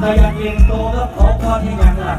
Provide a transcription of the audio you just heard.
แต่ยักเรียนโตแล้วขอพรให้ยังหลัก